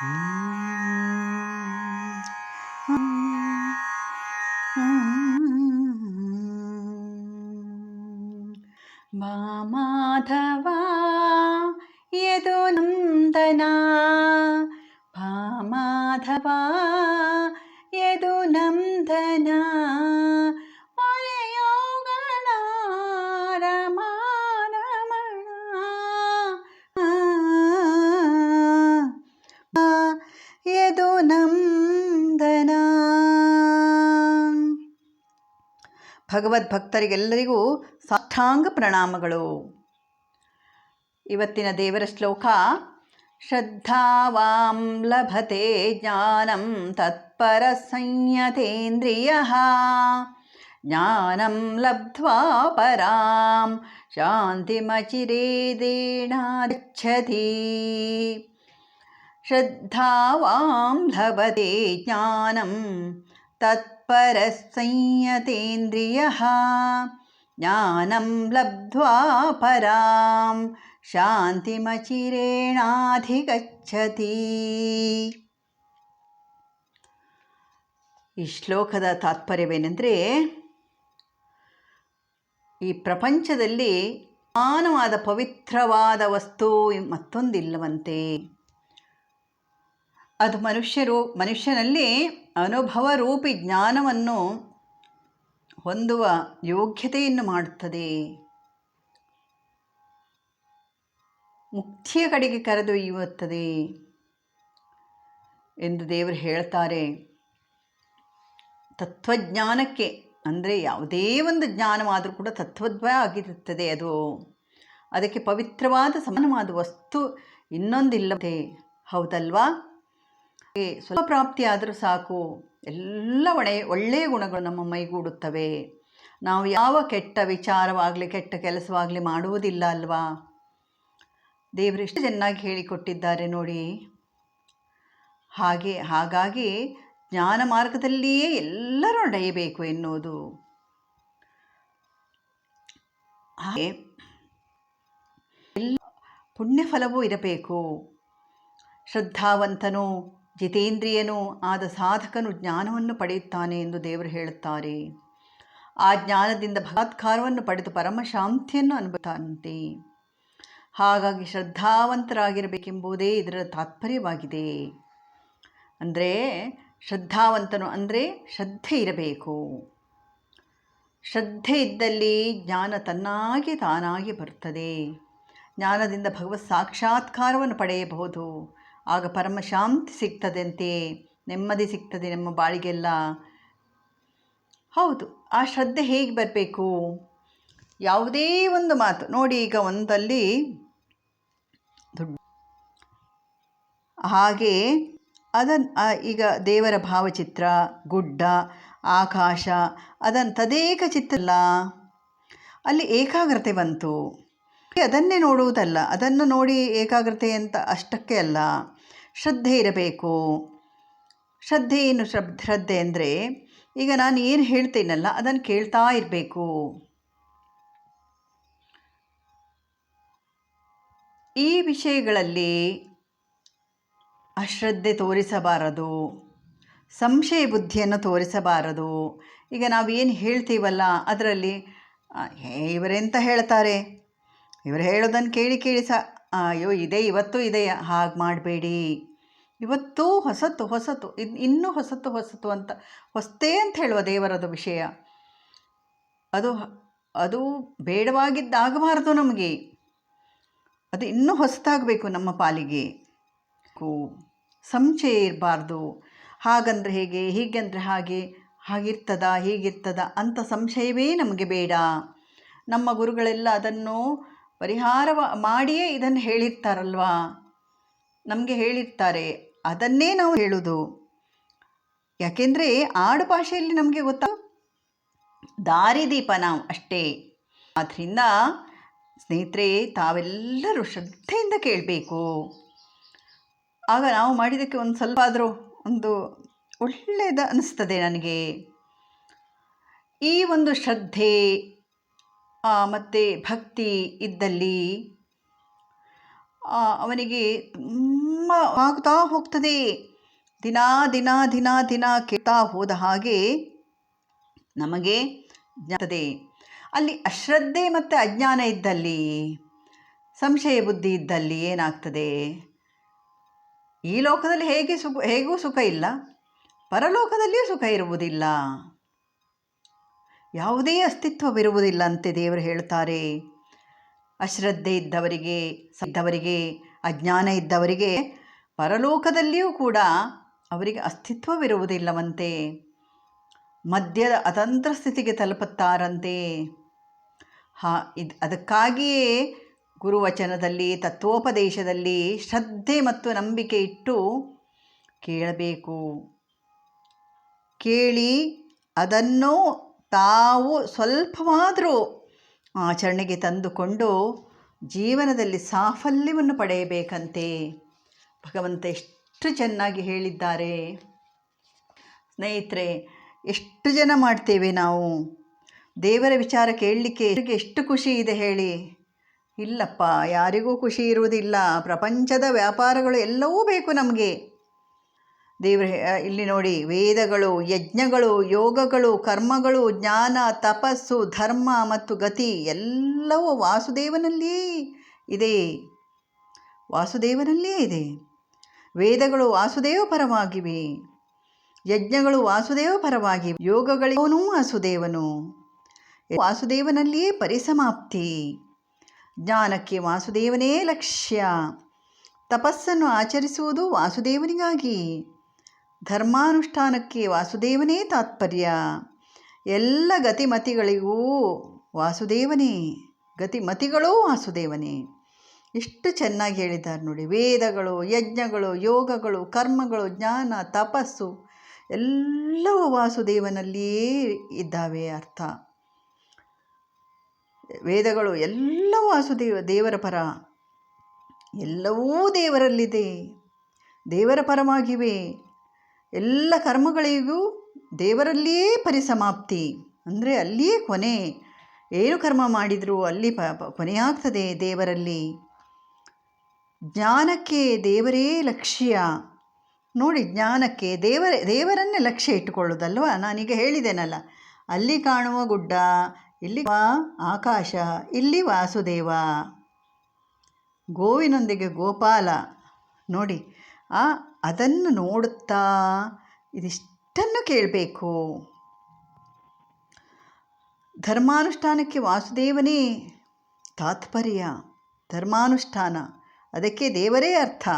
うん ಭಗವದ್ಭಕ್ತರಿಗೆಲ್ಲರಿಗೂ ಸಾಷ್ಟಾಂಗ ಪ್ರಣಾಮಗಳು ಇವತ್ತಿನ ದೇವರ ಶ್ಲೋಕ ಶ್ರದ್ಧಾವಾಂ ಲಭತೆ ಜ್ಞಾನಂ ತತ್ಪರ ಸಂಯತೇಂದ್ರಿಯ ಜ್ಞಾನಂ ಲಬ್ಧ್ವಾ ಪರಾಂ ಶಾಂತಿಮಚಿರೇದೇಣಾಗಚ್ಚತಿ ಶ್ರದ್ಧಾವಾಂ ಲಭತೆ ಜ್ಞಾನಂ तत्परसंयतेन्द्रियः ज्ञानं लब्ध्वा परां ಶಾಂತಿಮಚಿರೇಣಾಧಿಗಚ್ಚತಿ ಈ ಶ್ಲೋಕದ ತಾತ್ಪರ್ಯವೇನೆಂದರೆ ಈ ಪ್ರಪಂಚದಲ್ಲಿ ಸಮಾನವಾದ ಪವಿತ್ರವಾದ ವಸ್ತು ಮತ್ತೊಂದಿಲ್ಲವಂತೆ ಅದು ಮನುಷ್ಯರು, ಮನುಷ್ಯನಲ್ಲಿ ಅನುಭವ ರೂಪಿ ಜ್ಞಾನವನ್ನು ಹೊಂದುವ ಯೋಗ್ಯತೆಯನ್ನು ಮಾಡುತ್ತದೆ. ಮುಕ್ತಿಯ ಕಡೆಗೆ ಕರೆದೊಯ್ಯುತ್ತದೆ ಎಂದು ದೇವರು ಹೇಳ್ತಾರೆ. ತತ್ವಜ್ಞಾನಕ್ಕೆ ಅಂದರೆ ಯಾವುದೇ ಒಂದು ಜ್ಞಾನವಾದರೂ ಕೂಡ ತತ್ವದ್ವಯ ಆಗಿರುತ್ತದೆ ಅದು. ಅದಕ್ಕೆ ಪವಿತ್ರವಾದ ಸಮಾನವಾದ ವಸ್ತು ಇನ್ನೊಂದಿಲ್ಲದೆ ಹೌದಲ್ವಾ? ಸ್ವಲ್ಪ ಪ್ರಾಪ್ತಿಯಾದರೂ ಸಾಕು. ಎಲ್ಲ ಒಳ್ಳೆ ಒಳ್ಳೆಯ ಗುಣಗಳು ನಮ್ಮ ಮೈಗೂಡುತ್ತವೆ. ನಾವು ಯಾವ ಕೆಟ್ಟ ವಿಚಾರವಾಗಲಿ, ಕೆಟ್ಟ ಕೆಲಸವಾಗಲಿ ಮಾಡುವುದಿಲ್ಲ ಅಲ್ವಾ? ದೇವರು ಎಷ್ಟು ಚೆನ್ನಾಗಿ ಹೇಳಿಕೊಟ್ಟಿದ್ದಾರೆ ನೋಡಿ. ಹಾಗೆ, ಹಾಗಾಗಿ ಜ್ಞಾನ ಮಾರ್ಗದಲ್ಲಿಯೇ ಎಲ್ಲರೂ ನಡೆಯಬೇಕು ಎನ್ನುವುದು. ಹಾಗೆ ಎಲ್ಲ ಪುಣ್ಯಫಲವೂ ಇರಬೇಕು. ಶ್ರದ್ಧಾವಂತನು ಜಿತೇಂದ್ರಿಯನೂ ಆದ ಸಾಧಕನು ಜ್ಞಾನವನ್ನು ಪಡೆಯುತ್ತಾನೆ ಎಂದು ದೇವರು ಹೇಳುತ್ತಾರೆ. ಆ ಜ್ಞಾನದಿಂದ ಭಗತ್ಕಾರವನ್ನು ಪಡೆದು ಪರಮಶಾಂತಿಯನ್ನು ಅನುಭವಿಸುತ್ತಾನಂತೆ. ಹಾಗಾಗಿ ಶ್ರದ್ಧಾವಂತರಾಗಿರಬೇಕೆಂಬುದೇ ಇದರ ತಾತ್ಪರ್ಯವಾಗಿದೆ. ಅಂದರೆ ಶ್ರದ್ಧಾವಂತನು ಅಂದರೆ ಶ್ರದ್ಧೆ ಇರಬೇಕು. ಶ್ರದ್ಧೆ ಇದ್ದಲ್ಲಿ ಜ್ಞಾನ ತನ್ನಾಗಿ ತಾನಾಗಿ ಬರುತ್ತದೆ. ಜ್ಞಾನದಿಂದ ಭಗವತ್ ಸಾಕ್ಷಾತ್ಕಾರವನ್ನು ಪಡೆಯಬಹುದು. ಆಗ ಪರಮ ಶಾಂತಿ ಸಿಗ್ತದಂತೆ, ನೆಮ್ಮದಿ ಸಿಗ್ತದೆ ನಮ್ಮ ಬಾಳಿಗೆಲ್ಲ. ಹೌದು, ಆ ಶ್ರದ್ಧೆ ಹೇಗೆ ಬರಬೇಕು? ಯಾವುದೇ ಒಂದು ಮಾತು. ನೋಡಿ ಈಗ ಒಂದಲ್ಲಿ ಹಾಗೆ ಅದನ್ನು ಈಗ ದೇವರ ಭಾವಚಿತ್ರ, ಗುಡ್ಡ, ಆಕಾಶ ಅದನ್ನು ತದೇಕ ಚಿತ್ತಲ್ಲ ಅಲ್ಲಿ ಏಕಾಗ್ರತೆ ಬಂತು. ಅದನ್ನೇ ನೋಡುವುದಲ್ಲ. ಅದನ್ನು ನೋಡಿ ಏಕಾಗ್ರತೆ ಅಂತ ಅಷ್ಟಕ್ಕೆ ಅಲ್ಲ. ಶ್ರದ್ಧೆ ಇರಬೇಕು. ಶ್ರದ್ಧೆ ಏನು ಶ್ರದ್ಧೆ ಅಂದರೆ ಈಗ ನಾನು ಏನು ಹೇಳ್ತೇನಲ್ಲ ಅದನ್ನು ಕೇಳ್ತಾ ಇರಬೇಕು. ಈ ವಿಷಯಗಳಲ್ಲಿ ಅಶ್ರದ್ಧೆ ತೋರಿಸಬಾರದು. ಸಂಶಯ ಬುದ್ಧಿಯನ್ನು ತೋರಿಸಬಾರದು. ಈಗ ನಾವೇನು ಹೇಳ್ತೀವಲ್ಲ ಅದರಲ್ಲಿ ಇವರೆಂತ ಹೇಳ್ತಾರೆ? ಇವರು ಹೇಳೋದನ್ನು ಕೇಳಿ ಕೇಳಿ ಸ ಅಯ್ಯೋ, ಇದೆ, ಇವತ್ತು ಇದೆ, ಹಾಗೆ ಮಾಡಬೇಡಿ. ಇವತ್ತು ಹೊಸತು ಹೊಸತು ಇದು ಇನ್ನೂ ಹೊಸತು ಹೊಸತು ಅಂತ, ಹೊಸತೇ ಅಂತ ಹೇಳುವ ದೇವರದು ವಿಷಯ. ಅದು ಅದು ಬೇಡವಾಗಿದ್ದಾಗಬಾರ್ದು ನಮಗೆ. ಅದು ಇನ್ನೂ ಹೊಸತಾಗಬೇಕು ನಮ್ಮ ಪಾಲಿಗೆ. ಸಂಶಯ ಇರಬಾರ್ದು. ಹಾಗಂದ್ರೆ ಹೇಗೆ, ಹೀಗಂದರೆ ಹಾಗೆ, ಹಾಗಿರ್ತದ, ಹೀಗಿರ್ತದ ಅಂತ ಸಂಶಯವೇ ನಮಗೆ ಬೇಡ. ನಮ್ಮ ಗುರುಗಳೆಲ್ಲ ಅದನ್ನು ಪರಿಹಾರ ಮಾಡಿಯೇ ಇದನ್ನು ಹೇಳಿರ್ತಾರಲ್ವಾ? ನಮಗೆ ಹೇಳಿರ್ತಾರೆ ಅದನ್ನೇ ನಾವು ಹೇಳೋದು. ಯಾಕೆಂದರೆ ಆಡು ಭಾಷೆಯಲ್ಲಿ ನಮಗೆ ಗೊತ್ತಾ. ದಾರಿದೀಪ ನಾವು ಅಷ್ಟೇ. ಆದ್ದರಿಂದ ಸ್ನೇಹಿತರೆ, ತಾವೆಲ್ಲರೂ ಶ್ರದ್ಧೆಯಿಂದ ಕೇಳಬೇಕು. ಆಗ ನಾವು ಮಾಡಿದ್ದಕ್ಕೆ ಒಂದು ಸ್ವಲ್ಪ ಆದರೂ ಒಂದು ಒಳ್ಳೆಯದು ಅನ್ನಿಸ್ತದೆ ನನಗೆ. ಈ ಒಂದು ಶ್ರದ್ಧೆ ಮತ್ತು ಭಕ್ತಿ ಇದ್ದಲ್ಲಿ ಅವನಿಗೆ ತುಂಬ ತುಂಬ ಆಗ್ತಾ ಹೋಗ್ತದೆ. ದಿನ ದಿನ ದಿನ ದಿನ ಕೇಳ್ತಾ ಹೋದ ಹಾಗೆ ನಮಗೆ ಜ್ಞಾತದೆ. ಅಲ್ಲಿ ಅಶ್ರದ್ಧೆ ಮತ್ತು ಅಜ್ಞಾನ ಇದ್ದಲ್ಲಿ, ಸಂಶಯ ಬುದ್ಧಿ ಇದ್ದಲ್ಲಿ ಏನಾಗ್ತದೆ? ಈ ಲೋಕದಲ್ಲಿ ಹೇಗೆ ಸುಖ, ಹೇಗೂ ಸುಖ ಇಲ್ಲ, ಪರಲೋಕದಲ್ಲಿಯೂ ಸುಖ ಇರುವುದಿಲ್ಲ. ಯಾವುದೇ ಅಸ್ತಿತ್ವವಿರುವುದಿಲ್ಲ ಅಂತೆ ದೇವರು ಹೇಳ್ತಾರೆ. ಅಶ್ರದ್ಧೆ ಇದ್ದವರಿಗೆ ಇದ್ದವರಿಗೆ ಅಜ್ಞಾನ ಇದ್ದವರಿಗೆ ಪರಲೋಕದಲ್ಲಿಯೂ ಕೂಡ ಅವರಿಗೆ ಅಸ್ತಿತ್ವವಿರುವುದಿಲ್ಲವಂತೆ. ಮದ್ಯದ ಅತಂತ್ರ ಸ್ಥಿತಿಗೆ ತಲುಪುತ್ತಾರಂತೆ. ಹಾ, ಇದು ಅದಕ್ಕಾಗಿಯೇ ಗುರುವಚನದಲ್ಲಿ, ತತ್ವೋಪದೇಶದಲ್ಲಿ ಶ್ರದ್ಧೆ ಮತ್ತು ನಂಬಿಕೆ ಇಟ್ಟು ಕೇಳಬೇಕು. ಕೇಳಿ ಅದನ್ನು ತಾವು ಸ್ವಲ್ಪವಾದರೂ ಆಚರಣೆಗೆ ತಂದುಕೊಂಡು ಜೀವನದಲ್ಲಿ ಸಾಫಲ್ಯವನ್ನು ಪಡೆಯಬೇಕಂತೆ. ಭಗವಂತ ಎಷ್ಟು ಚೆನ್ನಾಗಿ ಹೇಳಿದ್ದಾರೆ. ಸ್ನೇಹಿತರೆ, ಎಷ್ಟು ಜನ ಮಾಡ್ತೇವೆ ನಾವು? ದೇವರ ವಿಚಾರ ಕೇಳಲಿಕ್ಕೆ ಎಷ್ಟು ಖುಷಿ ಇದೆ ಹೇಳಿ. ಇಲ್ಲಪ್ಪ, ಯಾರಿಗೂ ಖುಷಿ ಇರುವುದಿಲ್ಲ. ಪ್ರಪಂಚದ ವ್ಯಾಪಾರಗಳು ಎಲ್ಲವೂ ಬೇಕು ನಮಗೆ. ದೇವ್ರ ಇಲ್ಲಿ ನೋಡಿ, ವೇದಗಳು, ಯಜ್ಞಗಳು, ಯೋಗಗಳು, ಕರ್ಮಗಳು, ಜ್ಞಾನ, ತಪಸ್ಸು, ಧರ್ಮ ಮತ್ತು ಗತಿ ಎಲ್ಲವೂ ವಾಸುದೇವನಲ್ಲಿಯೇ ಇದೆ. ವಾಸುದೇವನಲ್ಲಿಯೇ ಇದೆ. ವೇದಗಳು ವಾಸುದೇವ ಪರವಾಗಿವೆ ಯಜ್ಞಗಳು ವಾಸುದೇವ ಪರವಾಗಿವೆ ಯೋಗಗಳಿಗೂ ವಾಸುದೇವನು. ವಾಸುದೇವನಲ್ಲಿಯೇ ಪರಿಸಮಾಪ್ತಿ. ಜ್ಞಾನಕ್ಕೆ ವಾಸುದೇವನೇ ಲಕ್ಷ್ಯ. ತಪಸ್ಸನ್ನು ಆಚರಿಸುವುದು ವಾಸುದೇವನಿಗಾಗಿ. ಧರ್ಮಾನುಷ್ಠಾನಕ್ಕೆ ವಾಸುದೇವನೇ ತಾತ್ಪರ್ಯ. ಎಲ್ಲ ಗತಿಮತಿಗಳಿಗೂ ವಾಸುದೇವನೇ, ಗತಿಮತಿಗಳೂ ವಾಸುದೇವನೇ. ಎಷ್ಟು ಚೆನ್ನಾಗಿ ಹೇಳಿದ್ದಾರೆ ನೋಡಿ. ವೇದಗಳು, ಯಜ್ಞಗಳು, ಯೋಗಗಳು, ಕರ್ಮಗಳು, ಜ್ಞಾನ, ತಪಸ್ಸು ಎಲ್ಲವೂ ವಾಸುದೇವನಲ್ಲಿಯೇ ಇದ್ದಾವೆ ಅರ್ಥ. ವೇದಗಳು ಎಲ್ಲವೂ ವಾಸುದೇವ, ದೇವರ ಪರ. ಎಲ್ಲವೂ ದೇವರಲ್ಲಿದೆ. ದೇವರ ಪರವಾಗಿವೆ. ಎಲ್ಲ ಕರ್ಮಗಳಿಗೂ ದೇವರಲ್ಲಿಯೇ ಪರಿಸಮಾಪ್ತಿ. ಅಂದರೆ ಅಲ್ಲಿಯೇ ಕೊನೆ. ಏನು ಕರ್ಮ ಮಾಡಿದರೂ ಅಲ್ಲಿ ಪ ಕೊನೆಯಾಗ್ತದೆ ದೇವರಲ್ಲಿ. ಜ್ಞಾನಕ್ಕೆ ದೇವರೇ ಲಕ್ಷ್ಯ. ನೋಡಿ ಜ್ಞಾನಕ್ಕೆ ದೇವರ, ದೇವರನ್ನೇ ಲಕ್ಷ್ಯ ಇಟ್ಟುಕೊಳ್ಳೋದಲ್ವ? ನಾನೀಗ ಹೇಳಿದ್ದೇನಲ್ಲ ಅಲ್ಲಿ ಕಾಣುವ ಗುಡ್ಡ, ಇಲ್ಲಿ ಆಕಾಶ, ಇಲ್ಲಿ ವಾಸುದೇವ. ಗೋವಿನೊಂದಿಗೆ ಗೋಪಾಲ. ನೋಡಿ, ಆ ಅದನ್ನು ನೋಡುತ್ತಾ ಇದಿಷ್ಟನ್ನು ಕೇಳಬೇಕು. ಧರ್ಮಾನುಷ್ಠಾನಕ್ಕೆ ವಾಸುದೇವನೇ ತಾತ್ಪರ್ಯ, ಧರ್ಮಾನುಷ್ಠಾನ, ಅದಕ್ಕೆ ದೇವರೇ ಅರ್ಥ.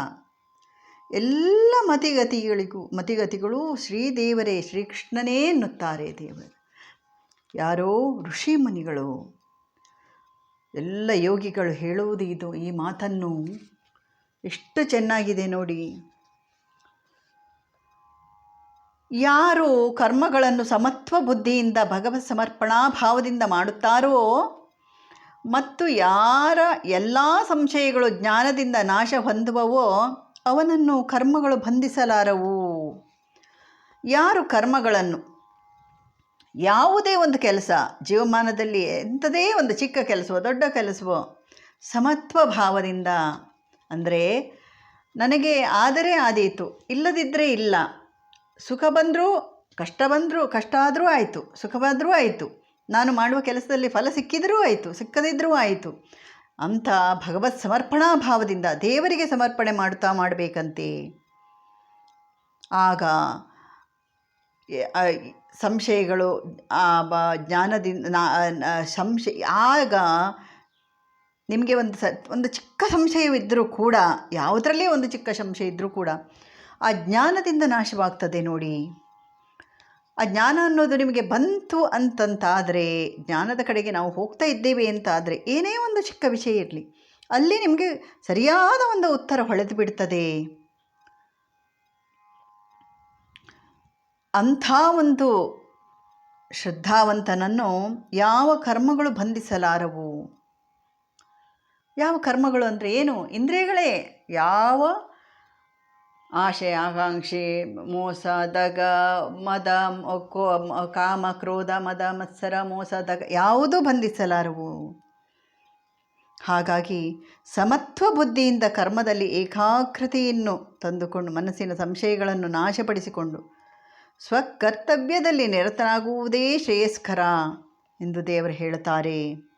ಎಲ್ಲ ಮತಿಗತಿಗಳಿಗೂ, ಮತಿಗತಿಗಳು ಶ್ರೀದೇವರೇ, ಶ್ರೀಕೃಷ್ಣನೇ ಎನ್ನುತ್ತಾರೆ ದೇವರು. ಯಾರೋ ಋಷಿ ಮುನಿಗಳು, ಎಲ್ಲ ಯೋಗಿಗಳು ಹೇಳುವುದು ಇದು, ಈ ಮಾತನ್ನು ಎಷ್ಟು ಚೆನ್ನಾಗಿದೆ ನೋಡಿ. ಯಾರು ಕರ್ಮಗಳನ್ನು ಸಮತ್ವ ಬುದ್ಧಿಯಿಂದ ಭಗವತ್ ಸಮರ್ಪಣಾ ಭಾವದಿಂದ ಮಾಡುತ್ತಾರೋ, ಮತ್ತು ಯಾರ ಎಲ್ಲ ಸಂಶಯಗಳು ಜ್ಞಾನದಿಂದ ನಾಶ ಹೊಂದುವವೋ, ಅವನನ್ನು ಕರ್ಮಗಳು ಬಂಧಿಸಲಾರವು. ಯಾರು ಕರ್ಮಗಳನ್ನು? ಯಾವುದೇ ಒಂದು ಕೆಲಸ, ಜೀವಮಾನದಲ್ಲಿ ಎಂಥದೇ ಒಂದು ಚಿಕ್ಕ ಕೆಲಸವೋ, ದೊಡ್ಡ ಕೆಲಸವೋ, ಸಮತ್ವ ಭಾವದಿಂದ. ಅಂದರೆ, ನನಗೆ ಆದರೆ ಆದೀತು ಇಲ್ಲದಿದ್ದರೆ ಇಲ್ಲ. ಸುಖ ಬಂದರೂ, ಕಷ್ಟ ಬಂದರೂ, ಕಷ್ಟ ಆದರೂ ಆಯಿತು. ಸುಖ ಬಂದರೂ ಆಯಿತು. ನಾನು ಮಾಡುವ ಕೆಲಸದಲ್ಲಿ ಫಲ ಸಿಕ್ಕಿದರೂ ಆಯಿತು ಸಿಕ್ಕದಿದ್ದರೂ ಆಯಿತು. ಅಂಥ ಭಗವತ್ ಸಮರ್ಪಣಾ ಭಾವದಿಂದ ದೇವರಿಗೆ ಸಮರ್ಪಣೆ ಮಾಡುತ್ತಾ ಮಾಡಬೇಕಂತೆ. ಆಗ ಸಂಶಯಗಳು ಬ, ಜ್ಞಾನದಿಂದ ಸಂಶಯ, ಆಗ ನಿಮಗೆ ಒಂದು ಸ, ಒಂದು ಚಿಕ್ಕ ಸಂಶಯವಿದ್ದರೂ ಕೂಡ, ಯಾವುದರಲ್ಲೇ ಒಂದು ಚಿಕ್ಕ ಸಂಶಯ ಇದ್ದರೂ ಕೂಡ ಆ ಜ್ಞಾನದಿಂದ ನಾಶವಾಗ್ತದೆ ನೋಡಿ. ಆ ಜ್ಞಾನ ಅನ್ನೋದು ನಿಮಗೆ ಬಂತು ಅಂತಂತಾದರೆ, ಜ್ಞಾನದ ಕಡೆಗೆ ನಾವು ಹೋಗ್ತಾ ಇದ್ದೇವೆ ಅಂತಾದರೆ ಏನೇ ಒಂದು ಚಿಕ್ಕ ವಿಷಯ ಇರಲಿ, ಅಲ್ಲಿ ನಿಮಗೆ ಸರಿಯಾದ ಒಂದು ಉತ್ತರ ಹೊಳೆದು ಬಿಡ್ತದೆ. ಅಂಥ ಒಂದು ಶ್ರದ್ಧಾವಂತನನ್ನು ಯಾವ ಕರ್ಮಗಳು ಬಂಧಿಸಲಾರವು? ಯಾವ ಕರ್ಮಗಳು ಅಂದರೆ ಏನು? ಇಂದ್ರಿಯಗಳೇ? ಯಾವ ಆಶೆ, ಆಕಾಂಕ್ಷೆ, ಮೋಸ, ದಗ, ಮದ ಕಾಮ, ಕ್ರೋಧ, ಮದ, ಮತ್ಸರ, ಮೋಸ, ದಗ ಯಾವುದೂ ಬಂಧಿಸಲಾರವು. ಹಾಗಾಗಿ ಸಮತ್ವ ಬುದ್ಧಿಯಿಂದ ಕರ್ಮದಲ್ಲಿ ಏಕಾಗ್ರತೆಯನ್ನು ತಂದುಕೊಂಡು ಮನಸ್ಸಿನ ಸಂಶಯಗಳನ್ನು ನಾಶಪಡಿಸಿಕೊಂಡು ಸ್ವಕರ್ತವ್ಯದಲ್ಲಿ ನಿರತನಾಗುವುದೇ ಶ್ರೇಯಸ್ಕರ ಎಂದು ದೇವರು ಹೇಳುತ್ತಾರೆ.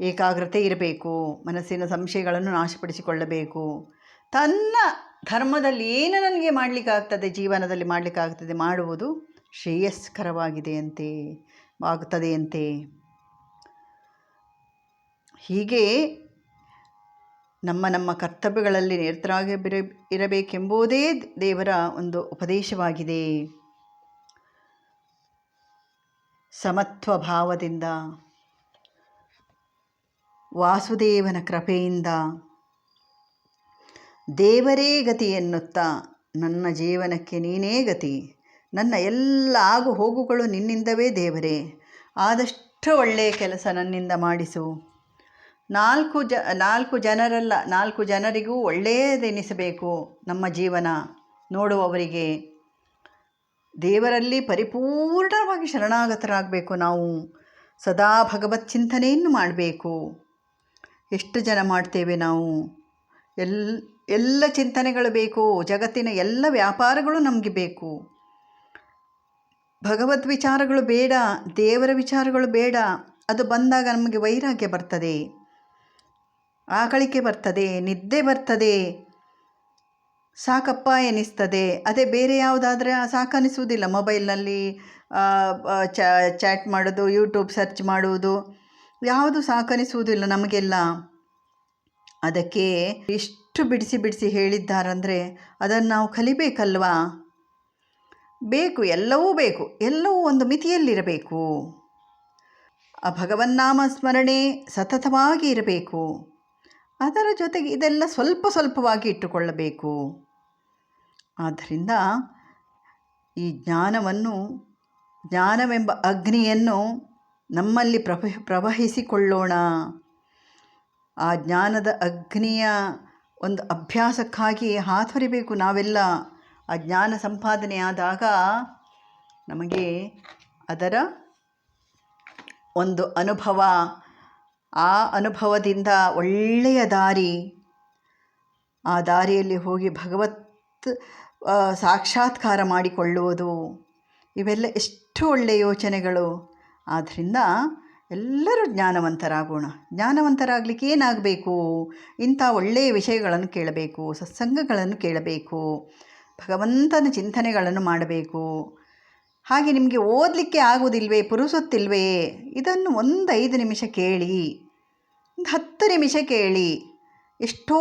ಏಕಾಗ್ರತೆ ಇರಬೇಕು, ಮನಸ್ಸಿನ ಸಂಶಯಗಳನ್ನು ನಾಶಪಡಿಸಿಕೊಳ್ಳಬೇಕು. ತನ್ನ ಧರ್ಮದಲ್ಲಿ ಏನು ನನಗೆ ಮಾಡಲಿಕ್ಕಾಗ್ತದೆ, ಜೀವನದಲ್ಲಿ ಮಾಡಲಿಕ್ಕಾಗ್ತದೆ ಮಾಡುವುದು ಶ್ರೇಯಸ್ಕರವಾಗಿದೆಯಂತೆ ಆಗುತ್ತದೆಯಂತೆ ಹೀಗೆ ನಮ್ಮ ನಮ್ಮ ಕರ್ತವ್ಯಗಳಲ್ಲಿ ನಿರತರಾಗಿ ಇರಬೇಕೆಂಬುದೇ ದೇವರ ಒಂದು ಉಪದೇಶವಾಗಿದೆ. ಸಮತ್ವ ಭಾವದಿಂದ ವಾಸುದೇವನ ಕೃಪೆಯಿಂದ ದೇವರೇ ಗತಿ ಎನ್ನುತ್ತಾ ನನ್ನ ಜೀವನಕ್ಕೆ ನೀನೇ ಗತಿ. ನನ್ನ ಎಲ್ಲ ಆಗು ಹೋಗುಗಳು ನಿನ್ನಿಂದವೇ ದೇವರೇ. ಆದಷ್ಟು ಒಳ್ಳೆಯ ಕೆಲಸ ನನ್ನಿಂದ ಮಾಡಿಸು. ನಾಲ್ಕು ಜ, ನಾಲ್ಕು ಜನರಲ್ಲ, ನಾಲ್ಕು ಜನರಿಗೂ ಒಳ್ಳೆಯದೆನಿಸಬೇಕು ನಮ್ಮ ಜೀವನ. ನೋಡುವವರಿಗೆ ದೇವರಲ್ಲಿ ಪರಿಪೂರ್ಣವಾಗಿ ಶರಣಾಗತರಾಗಬೇಕು ನಾವು. ಸದಾ ಭಗವತ್ ಚಿಂತನೆಯನ್ನು ಮಾಡಬೇಕು. ಎಷ್ಟು ಜನ ಮಾಡ್ತೇವೆ ನಾವು? ಎಲ್ ಎಲ್ಲ ಚಿಂತನೆಗಳು ಬೇಕು, ಜಗತ್ತಿನ ಎಲ್ಲ ವ್ಯಾಪಾರಗಳು ನಮಗೆ ಬೇಕು. ಭಗವದ್ ವಿಚಾರಗಳು ಬೇಡ, ದೇವರ ವಿಚಾರಗಳು ಬೇಡ, ಅದು ಬಂದಾಗ ನಮಗೆ ವೈರಾಗ್ಯ ಬರ್ತದೆ. ಆಕಳಿಕೆ ಬರ್ತದೆ, ನಿದ್ದೆ ಬರ್ತದೆ, ಸಾಕಪ್ಪ ಎನಿಸ್ತದೆ. ಅದೇ ಬೇರೆ ಯಾವುದಾದ್ರೆ ಸಾಕನಿಸುವುದಿಲ್ಲ ಮೊಬೈಲ್ನಲ್ಲಿ ಚಾಟ್ ಮಾಡೋದು ಯೂಟ್ಯೂಬ್ ಸರ್ಚ್ ಮಾಡುವುದು. ಯಾವುದು ಸಾಕನಿಸುವುದಿಲ್ಲ ನಮಗೆಲ್ಲ. ಅದಕ್ಕೆ ಎಷ್ಟು ಬಿಡಿಸಿ ಬಿಡಿಸಿ ಹೇಳಿದ್ದಾರಂದರೆ ಅದನ್ನು ನಾವು ಕಲಿಬೇಕಲ್ವಾ? ಬೇಕು, ಎಲ್ಲವೂ ಬೇಕು, ಎಲ್ಲವೂ ಒಂದು ಮಿತಿಯಲ್ಲಿರಬೇಕು. ಆ ಭಗವನ್ನಾಮ ಸ್ಮರಣೆ ಸತತವಾಗಿ ಇರಬೇಕು. ಅದರ ಜೊತೆಗೆ ಇದೆಲ್ಲ ಸ್ವಲ್ಪ ಸ್ವಲ್ಪವಾಗಿ ಇಟ್ಟುಕೊಳ್ಳಬೇಕು. ಆದ್ದರಿಂದ ಈ ಜ್ಞಾನವನ್ನು, ಜ್ಞಾನವೆಂಬ ಅಗ್ನಿಯನ್ನು ನಮ್ಮಲ್ಲಿ ಪ್ರವಹಿಸಿಕೊಳ್ಳೋಣ. ಆ ಜ್ಞಾನದ ಅಗ್ನಿಯ ಒಂದು ಅಭ್ಯಾಸಕ್ಕಾಗಿ ಹಾತೊರಿಬೇಕು ನಾವೆಲ್ಲ. ಆ ಜ್ಞಾನ ಸಂಪಾದನೆಯಾದಾಗ ನಮಗೆ ಅದರ ಒಂದು ಅನುಭವ, ಆ ಅನುಭವದಿಂದ ಒಳ್ಳೆಯ ದಾರಿ, ಆ ದಾರಿಯಲ್ಲಿ ಹೋಗಿ ಭಗವತ್ ಸಾಕ್ಷಾತ್ಕಾರ ಮಾಡಿಕೊಳ್ಳುವುದು, ಇವೆಲ್ಲ ಎಷ್ಟು ಒಳ್ಳೆಯ ಯೋಚನೆಗಳು. ಆದ್ದರಿಂದ ಎಲ್ಲರೂ ಜ್ಞಾನವಂತರಾಗೋಣ. ಜ್ಞಾನವಂತರಾಗಲಿಕ್ಕೆ ಏನಾಗಬೇಕು? ಇಂಥ ಒಳ್ಳೆಯ ವಿಷಯಗಳನ್ನು ಕೇಳಬೇಕು, ಸತ್ಸಂಗಗಳನ್ನು ಕೇಳಬೇಕು, ಭಗವಂತನ ಚಿಂತನೆಗಳನ್ನು ಮಾಡಬೇಕು. ಹಾಗೆ ನಿಮಗೆ ಓದಲಿಕ್ಕೆ ಆಗೋದಿಲ್ವೇ ಪುರುಸುತ್ತಿಲ್ವೇ? ಇದನ್ನು ಒಂದು ಐದು ನಿಮಿಷ ಕೇಳಿ, ಒಂದು ಹತ್ತು ನಿಮಿಷ ಕೇಳಿ, ಎಷ್ಟೋ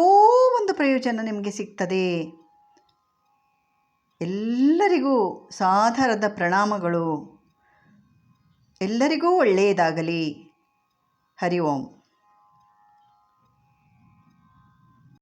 ಒಂದು ಪ್ರಯೋಜನ ನಿಮಗೆ ಸಿಗ್ತದೆ. ಎಲ್ಲರಿಗೂ ಸಾಧಾರದ ಪ್ರಣಾಮಗಳು. ಎಲ್ಲರಿಗೂ ಒಳ್ಳೆಯದಾಗಲಿ. ಹರಿ ಓಂ.